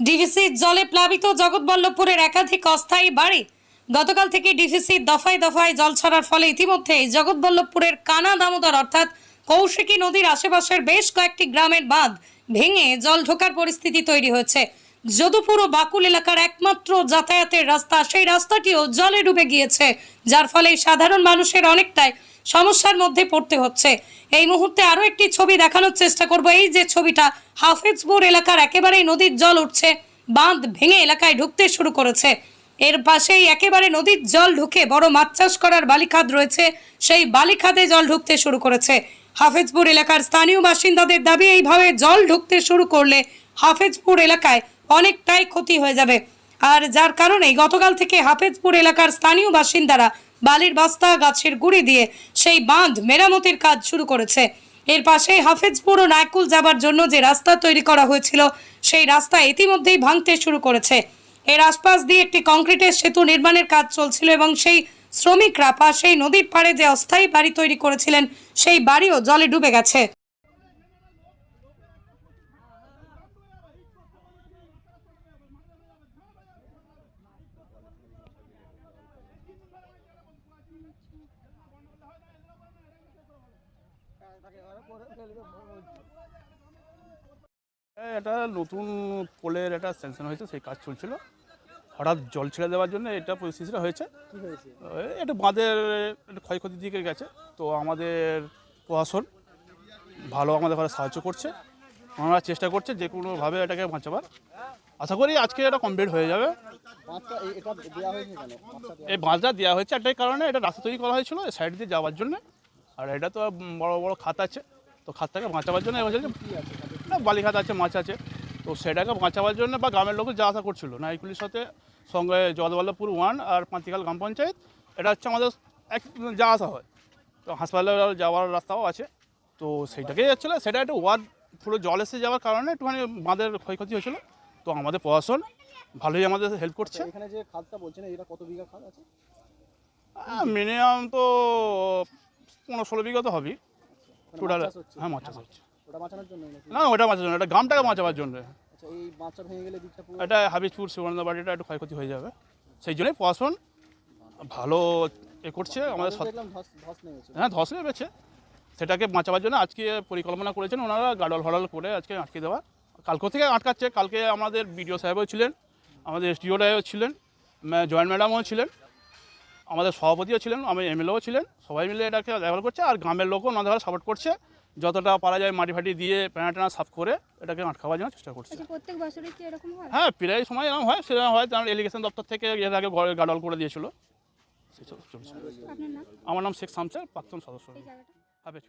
DVC জলে প্লাবিত জগৎবল্লভপুরের একাধিক অস্থায়ী বাড়ি। গতকাল থেকে ডিভিসি দফায় দফায় জল ছাড়ার ফলে ইতিমধ্যেই জগৎবল্লভপুরের কানা দামোদর অর্থাৎ কৌশিকী নদীর আশেপাশের বেশ কয়েকটি গ্রামের বাঁধ ভেঙে জল ঢোকার পরিস্থিতি তৈরি হয়েছে। যদুপুর ও বাকুল এলাকার একমাত্র যাতায়াতের রাস্তা, সেই রাস্তাটিও জলে ডুবে গিয়েছে, যার ফলে সাধারণ মানুষের অনেকটাই সমস্যার মধ্যে পড়তে হচ্ছে। এই মুহূর্তে আরও একটি ছবি দেখানোর চেষ্টা করব। এই যে ছবিটা, হাফিজপুর এলাকার একেবারেই নদীর জল উঠছে, বাঁধ ভেঙে এলাকায় ঢুকতে শুরু করেছে। এর পাশেই একেবারে নদীর জল ঢুকে বড় মাছ চাষ করার বালিখাদ রয়েছে, সেই বালিখাদে জল ঢুকতে শুরু করেছে। হাফেজপুর এলাকার স্থানীয় বাসিন্দাদের দাবি, এইভাবে জল ঢুকতে শুরু করলে হাফেজপুর এলাকায় অনেকটাই ক্ষতি হয়ে যাবে। আর যার কারণে গতকাল থেকে হাফেজপুর এলাকার স্থানীয় বাসিন্দারা বালির বাস্তা গাছের গুঁড়ি দিয়ে সেই বাঁধ মেরামতির কাজ শুরু করেছে। এর পাশে হাফেজপুর ও নায়কুল যাবার জন্য যে রাস্তা তৈরি করা হয়েছিল, সেই রাস্তা ইতিমধ্যেই ভাঙতে শুরু করেছে। এর আশপাশ দিয়ে একটি কংক্রিটের সেতু নির্মাণের কাজ চলছিল এবং সেই শ্রমিকরা পাশেই নদীর পাড়ে যে অস্থায়ী বাড়ি তৈরি করেছিলেন, সেই বাড়িও জলে ডুবে গেছে। এটা নতুন পোলের একটা স্যাংশন হয়েছে সেই কাজ চলছিল। হঠাৎ জল ছেড়ে দেওয়ার জন্য এটা পরিস্থিতিটা হয়েছে। একটু বাঁধের একটু ক্ষয়ক্ষতির দিকে গেছে। তো আমাদের প্রশাসন ভালো আমাদের ঘরে সাহায্য করছে। ওনারা চেষ্টা করছে যে কোনোভাবে এটাকে বাঁচাবার। আশা করি আজকে এটা কমপ্লিট হয়ে যাবে। এই- বাঁধটা দেওয়া- হয়েছে একটাই কারণে এটা রাস্তা তৈরি করা হয়েছিল সাইড দিয়ে যাওয়ার জন্য। আর এটা তো বড় বড় খাত আছে। তো খাতটাকে বাঁচাবার জন্য এবার না বালিখাত আছে মাছ আছে। তো সেটাকে বাঁচাবার জন্য বা গ্রামের লোক যা আশা করছিল। না এইগুলির সাথে সঙ্গে জলবল্লভপুর ওয়ান আর পাঁতিকাল গ্রাম পঞ্চায়েত এটা হচ্ছে আমাদের এক যা আসা হয়। তো হাসপাতালে যাওয়ার রাস্তাও আছে। তো সেইটাকেই যাচ্ছিল। সেটা একটু ওয়ার্ড পুরো জল এসে যাওয়ার কারণে একটুখানি বাঁধের ক্ষয়ক্ষতি হয়েছিল। তো আমাদের প্রশাসন ভালোই আমাদের হেল্প করছে। এখানে যে খাদটা বলছেন এটা কত বিঘা খাদ আছে? মিনিমাম তো পনেরো ষোলো বিঘা তো হবেই। টোটাল হচ্ছে? হ্যাঁ মাছ চাষ হচ্ছে। জন্য নাকি? না ওটা বাঁচার জন্য। এটা গ্রামটাকে বাঁচাবার জন্য। আচ্ছা এটা হাবিজপুর সুবর্ণবাড়িটা একটু ক্ষয়ক্ষতি হয়ে যাবে। সেই জন্যই প্রশাসন ভালো এ করছে। আমাদের হ্যাঁ ধস নেমেছে। সেটাকে বাঁচাবার জন্য আজকে পরিকল্পনা করেছেন ওনারা গাডল ফাডল করে আজকে আটকে দেওয়া। কালকে থেকে আটকাচ্ছে। কালকে আমাদের বিডিও সাহেবও ছিলেন আমাদের এসডিওটাও ছিলেন জয়েন্ট ম্যাডামও ছিলেন। আমাদের সভাপতিও ছিলেন আমি এমএলএও ছিলেন সবাই মিলে এটাকে ব্যবহার করছে আর গ্রামের লোকও ওনাদের সাপোর্ট করছে। যতটা পারা যায় মাটি ফাটি দিয়ে প্যানা টানা সাফ করে এটাকে আটকাবার জন্য চেষ্টা করছে। আচ্ছা প্রত্যেক বছরই কি এরকম হয়? হ্যাঁ প্রায় সময় এরকম হয় সেরকম হয়। কারণ এলিগেশন দপ্তর থেকে এর আগে ঘরে গাডল করে দিয়েছিল। আমার নাম শেখ শামসের প্রাক্তন সদস্য। হবে